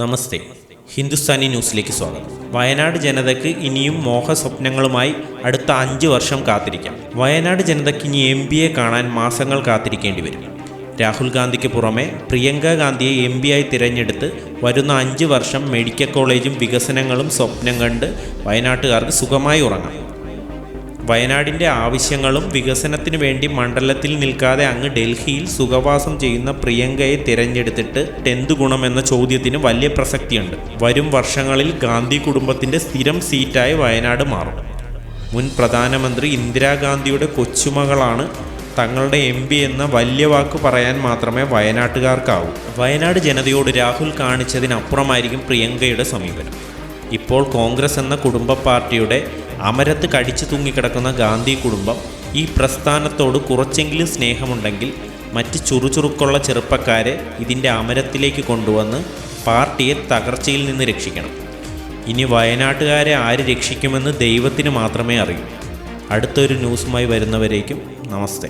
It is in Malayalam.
നമസ്തേ. ഹിന്ദുസ്ഥാനി ന്യൂസിലേക്ക് സ്വാഗതം. വയനാട് ജനതയ്ക്ക് ഇനിയും മോഹസ്വപ്നങ്ങളുമായി അടുത്ത അഞ്ച് വർഷം കാത്തിരിക്കാം. വയനാട് ജനതയ്ക്ക് ഇനി എം പിയെ കാണാൻ മാസങ്ങൾ കാത്തിരിക്കേണ്ടി വരും. രാഹുൽ ഗാന്ധിക്ക് പുറമെ പ്രിയങ്ക ഗാന്ധിയെ എം ആയി തിരഞ്ഞെടുത്ത് വരുന്ന അഞ്ച് വർഷം മെഡിക്കൽ കോളേജും വികസനങ്ങളും സ്വപ്നം കണ്ട് വയനാട്ടുകാർക്ക് സുഖമായി ഉറങ്ങാം. വയനാടിന്റെ ആവശ്യങ്ങളും വികസനത്തിനു വേണ്ടി മണ്ഡലത്തിൽ നിൽക്കാതെ അങ്ങ് ഡൽഹിയിൽ സുഖവാസം ചെയ്യുന്ന പ്രിയങ്കയെ തിരഞ്ഞെടുത്തിട്ട് ടെന്ത് ഗുണമെന്ന ചോദ്യത്തിന് വലിയ പ്രസക്തിയുണ്ട്. വരും വർഷങ്ങളിൽ ഗാന്ധി കുടുംബത്തിന്റെ സ്ഥിരം സീറ്റായി വയനാട് മാറും. മുൻ പ്രധാനമന്ത്രി ഇന്ദിരാഗാന്ധിയുടെ കൊച്ചുമകളാണ് തങ്ങളുടെ എം പി എന്ന വലിയ വാക്ക് പറയാൻ മാത്രമേ വയനാട്ടുകാർക്കാവൂ. വയനാട് ജനതയോട് രാഹുൽ കാണിച്ചതിനപ്പുറമായിരിക്കും പ്രിയങ്കയുടെ സമീപനം. ഇപ്പോൾ കോൺഗ്രസ് എന്ന കുടുംബ പാർട്ടിയുടെ അമരത്ത് കടിച്ചു തൂങ്ങിക്കിടക്കുന്ന ഗാന്ധി കുടുംബം ഈ പ്രസ്ഥാനത്തോട് കുറച്ചെങ്കിലും സ്നേഹമുണ്ടെങ്കിൽ മറ്റ് ചുറുചുറുക്കുള്ള ചെറുപ്പക്കാരെ ഇതിന്റെ അമരത്തിലേക്ക് കൊണ്ടുവന്ന് പാർട്ടിയെ തകർച്ചയിൽ നിന്ന് രക്ഷിക്കണം. ഇനി വയനാട്ടുകാരെ ആര് രക്ഷിക്കുമെന്ന് ദൈവത്തിന് മാത്രമേ അറിയൂ. അടുത്തൊരു ന്യൂസുമായി വരുന്നവരേക്കും നമസ്തേ.